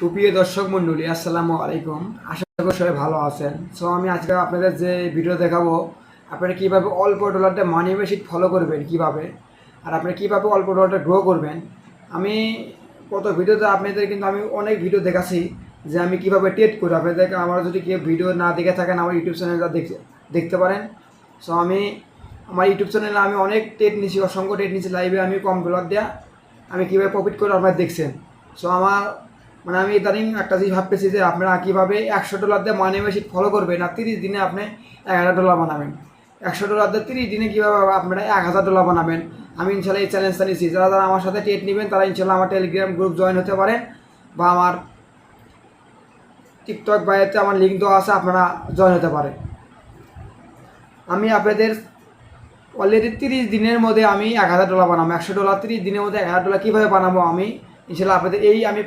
সুপ্রিয় দর্শক মণ্ডলী, আসসালামু আলাইকুম। আশা করি সবাই ভালো আছেন। সো আমি আজকে আপনাদের যে ভিডিও দেখাবো, আপনারা কীভাবে অল্প ডলারটা মানি মেশিন ফলো করবেন কীভাবে, আর আপনি কীভাবে অল্প ডলারটা গ্রো করবেন। আমি কত ভিডিওতে আপনাদের কিন্তু আমি অনেক ভিডিও দেখাচ্ছি যে আমি কীভাবে টেট করি। আপনাদেরকে আমার যদি কেউ ভিডিও না দেখে থাকেন, আমার ইউটিউব চ্যানেলটা দেখতে দেখতে পারেন। সো আমি, আমার ইউটিউব চ্যানেলে আমি অনেক টেট নিছি, অসংখ্য টেট নিছি। লাইভে আমি কম ডলার দেওয়া আমি কীভাবে প্রফিট করে আপনারা দেখছেন। সো আমার মানে আমি ইদানিং একটা জিনিস ভাবতেছি যে আপনারা কীভাবে একশো ডলার দিয়ে মানি মেশিন ফলো করবেন আর তিরিশ দিনে আপনি এক হাজার ডলার বানাবেন। একশো ডলার দিয়ে তিরিশ দিনে কীভাবে আপনারা এক হাজার ডলার বানাবেন? আমি ইনশাল্লাহ এই চ্যালেঞ্জটা নিচ্ছি যারা যারা আমার সাথে টেট নেবেন, তারা ইনশাল্লাহ আমার টেলিগ্রাম গ্রুপ জয়েন হতে পারেন বা আমার টিকটক বা এতে আমার লিঙ্ক দেওয়া আছে, আপনারা জয়েন হতে পারেন। আমি আপনাদের অলরেডি তিরিশ দিনের মধ্যে আমি এক হাজার ডলার বানাবো। একশো ডলার তিরিশ দিনের মধ্যে এক হাজার ডলার কীভাবে বানাবো আমি ইনশাল্লাহ আপনাদের এই আমি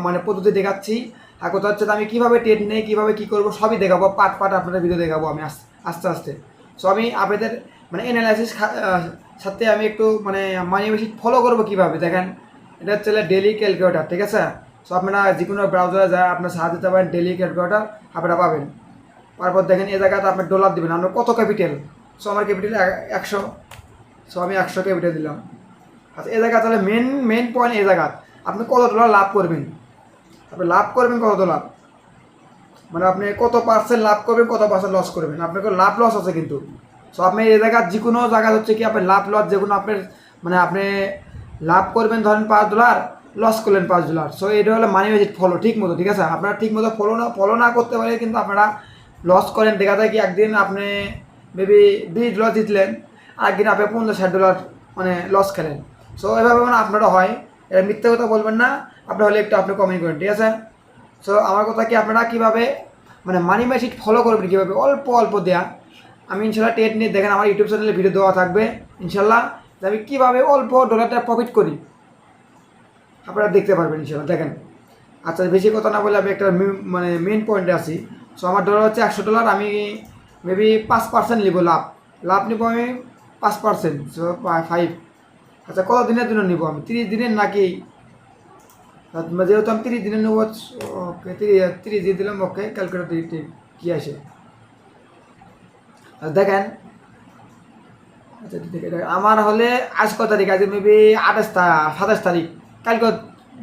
মানে পদ্ধতি দেখাচ্ছি। আর কথা হচ্ছে আমি কীভাবে টেট নেই, কীভাবে কী করব, সবই দেখাবো পাট পাট আপনাদের ভিডিও দেখাবো আমি আস- আস্তে আস্তে। সো আমি আপনাদের মানে অ্যানালাইসিস সাথে আমি একটু মানে মানি বেশি ফলো করব কীভাবে? দেখেন, এটা হচ্ছে ডেলি ক্যালকুলেটার ঠিক আছে? সো আপনারা যে কোনো ব্রাউজারে যায় আপনার সাহায্য দিতে পারেন ডেলি ক্যালকুলেটার আপনারা পাবেন। তারপর দেখেন এই জায়গাতে আপনার ডলার দেবেন, আপনার কত ক্যাপিটাল সো আমার ক্যাপিটাল একশো। সো আমি একশো ক্যাপিটাল দিলাম। আচ্ছা এ জায়গা তাহলে মেন মেন পয়েন্ট এ জায়গা। আপনি কত ডলার লাভ করবেন? আপনি লাভ করবেন কত ডলার মানে আপনি কত পার্সেন্ট লাভ করবেন, কত পার্সেন্ট লস করবেন? আপনার লাভ লস আছে কিন্তু। সো আপনি এই জায়গার যে কোনো জায়গা হচ্ছে কি আপনার লাভ লস যে কোনো আপনার মানে আপনি লাভ করবেন ধরেন পাঁচ ডলার লস করলেন পাঁচ ডলার সো এটা হলো মানি মেজিট ফলো ঠিক মতো, ঠিক আছে? আপনারা ঠিক মতো ফলো না ফলো না করতে পারলে কিন্তু আপনারা লস করেন। দেখা যায় কি, একদিন আপনি মেবি বিশ ডলার জিতলেন আর একদিন আপনি পনেরো ষাট ডলার মানে লস খেলেন। সো এভাবে মানে আপনারা হয়। এটা মিথ্যে কথা বলবেন না, আপনার হলে একটু আপনি কমেন্ট করেন, ঠিক আছে? সো আমার কথা কি আপনারা কীভাবে মানে মানি মেশিট ফলো করবেন কীভাবে? অল্প অল্প দেয়া। আমি ইনশাল্লাহ টেট নিয়ে দেখেন আমার ইউটিউব চ্যানেলে ভিডিও দেওয়া থাকবে, ইনশাল্লাহ। যে আমি কীভাবে অল্প ডলারটা প্রফিট করি, আপনারা দেখতে পারবেন ইনশাল্লাহ, দেখেন। আচ্ছা বেশি কথা না বলে আমি একটা মানে মেন পয়েন্টে আছি। সো আমার ডলার হচ্ছে একশো ডলার আমি মেবি পাঁচ পার্সেন্ট নিব লাভ। লাভ নিব আমি পাঁচ পার্সেন্ট সো ফাইভ আচ্ছা কত দিনের জন্য নিব আমি? তিরিশ দিনের নাকি? যেহেতু আমি তিরিশ দিনের নেব, ওকে তিরিশ তিরিশ দিয়ে দিলাম, ওকে ক্যালকুলেটর কী আর দেখেন। আচ্ছা ঠিক আছে আমার হলে আজ কত তারিখ? আজ মেবি আঠাশ সাতাশ তারিখ। কালকে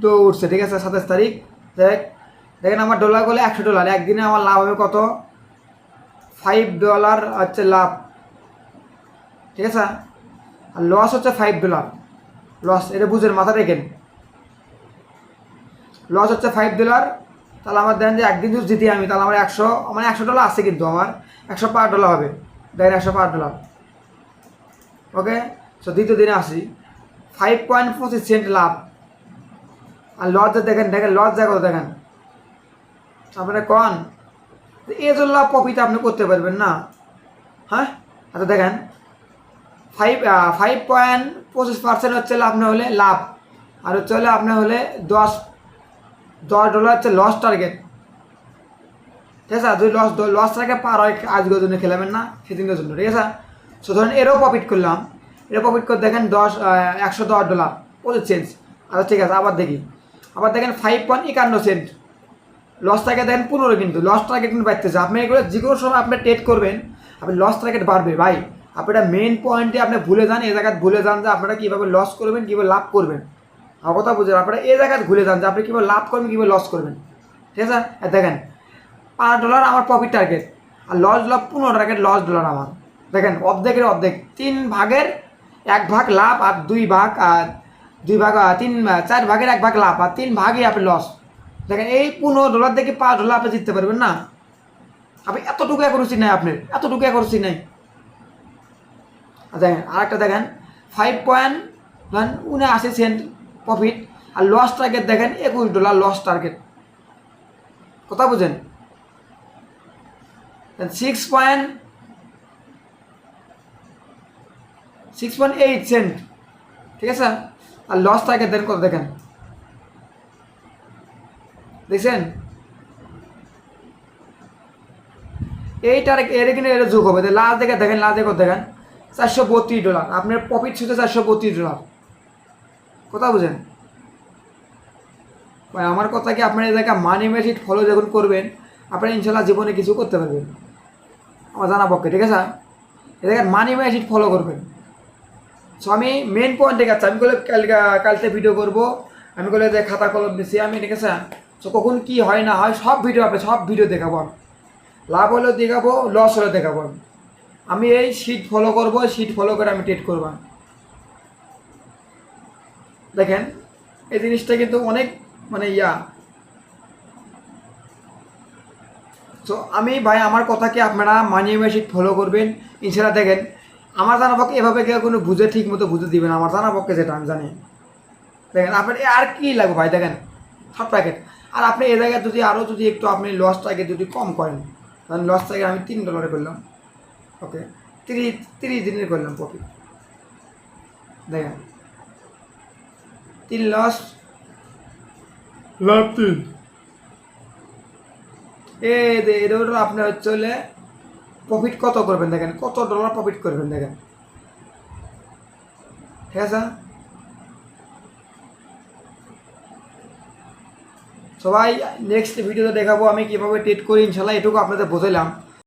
তো উঠছে, ঠিক আছে, সাতাশ তারিখ। দেখ, দেখেন, আমার ডলার করলে একশো ডলার একদিনে আমার লাভ হবে কত? ফাইভ ডলার হচ্ছে লাভ। ঠিক আছে? আর লস হচ্ছে ফাইভ ডলার লস এটা বুঝেন মাথা রেখেন। লস হচ্ছে ফাইভ ডলার তাহলে আমার দেন যে একদিন যদি জিতি আমি, তাহলে আমার একশো মানে একশো ডলার আছে কিন্তু আমার। একশো পাঁচ ডলার হবে দেখেন একশো পাঁচ ডলার ওকে সো দ্বিতীয় দিনে আসি। ফাইভ পয়েন্ট পঁচিশ সেন্ট লাভ। আর লস দেখেন দেখেন লস যা কথা দেখেন। আপনারা কন? এই জন্য লাভ প্রফিট আপনি করতে পারবেন না। হ্যাঁ? আচ্ছা দেখেন। ফাইভ ফাইভ পয়েন্ট পঁচিশ পার্সেন্ট হচ্ছে আপনার হলে লাভ। আর হচ্ছে হলে আপনার হলে দশ দশ ডলার হচ্ছে লস টার্গেট ঠিক আছে? যদি লস লস টার্গেট পার হয় আজকের জন্য খেলাবেন না সেদিনের জন্য, ঠিক আছে? সো ধরেন এরও প্রফিট করলাম। এরও প্রফিট করে দেখেন দশ একশো দশ ডলার পঁচিশ সেন্ট আচ্ছা ঠিক আছে, আবার দেখি। আবার দেখেন ফাইভ পয়েন্ট একান্ন সেন্ট লস টার্গেট দেখেন পনেরো কিন্তু। লস টার্গেট কিন্তু বাড়তেছে। আপনি এগুলো যে কোনো সময় আপনি ট্রেড করবেন, আপনি লস টার্গেট বাড়বে, ভাই। আপনারা মেন পয়েন্টে আপনি ভুলে যান, এই জায়গায় ভুলে যান যে আপনারা কীভাবে লস করবেন, কীভাবে লাভ করবেন। আমার কথা বুঝলেন আপনারা এই জায়গায় ভুলে যান যে আপনি কীভাবে লাভ করবেন, কীভাবে লস করবেন। ঠিক আছে? দেখেন, পাঁচ ডলার আমার প্রফিট টার্গেট আর লস ডলার পনেরো টার্গেট লস ডলার আমার। দেখেন, অর্ধেকের অর্ধেক, তিন ভাগের এক ভাগ লাভ, আর দুই ভাগ, আর দুই ভাগ তিন চার ভাগের এক ভাগ লাভ, আর তিন ভাগই আপনি লস দেখেন, এই পনেরো ডলার থেকে পাঁচ ডলার আপনি জিততে পারবেন না। আপনি এতটুকু অ্যাকুরেসি নাই আপনার, এতটুকু অ্যাকুরেসি নাই। আর দেখেন, আরেকটা দেখেন ফাইভ পয়েন্ট ধরেন উনআশি সেন্ট প্রফিট আর লস টার্গেট দেখেন একুশ ডলার লস টার্গেট কথা বুঝেন? Six point six point eight cent ঠিক আছে? আর লস টার্গেট দেন কত দেখেন? দেখছেন? এইটার এর কিন্তু এর যোগ হবে। লাস্ট দেখে দেখেন লাস্ট দেখে দেখেন? চারশো বত্রিশ ডলার। আপনার প্রফিট ছিল চারশো বত্রিশ ডলার। কথা বুঝেন? ভাই, আমার কথা কি আপনারা এই মানি মেশিট ফলো যখন করবেন, আপনারা ইনশাল্লাহ জীবনে কিছু করতে পারবেন। আমার জানা পক্ষে, ঠিক আছে? এ মানি মেশিট ফলো করবেন। সো আমি মেন পয়েন্টে গেছি। আমি বলে কালকে কালকে ভিডিও করব। আমি বলে যে খাতা কলম নিছি আমি, ঠিক আছে? সো কখন কী হয়, না হয়, সব ভিডিও আপনি সব ভিডিও দেখাবো লাভ হলেও দেখাবো লস হলেও দেখাবো আমি। আমি এই শিট ফলো করব শিট ফলো করে আমি ট্রেড করব। দেখেন, এই জিনিসটা কিন্তু অনেক মানে ইয়া। তো আমি ভাই, আমার কথাকে আপনারা মানিয়ে মেশিট ফলো করবেন। ইনশাল্লাহ দেখেন, আমার জানা পক্ষে এভাবে কেউ কোনো বুঝে ঠিক মতো বুঝে দিবেন আমার জানা পক্ষে যেটা, আমি জানি। দেখেন, আপনার আর কি লাগবে ভাই, দেখেন, সব প্যাকেট আর আপনি এ জায়গায় যদি আরও যদি একটু আপনি লসটাকে যদি কম করেন, তাহলে লসটাকে আমি তিন ডলারে করলাম। ওকে তিরিশ তিরিশ দিনের করলাম প্রফিট দেখেন। তিন লস লাভ তিন। এ দে এর ওপর আপনি হচ্ছে হলে প্রফিট কত করবেন দেখেন কত ডলার প্রফিট করবেন দেখেন। ঠিক আছে? সবাই নেক্সট ভিডিওতে দেখাবো আমি কীভাবে ট্রেড করি ইনশাল্লাহ এটুকু আপনাদের বোঝালাম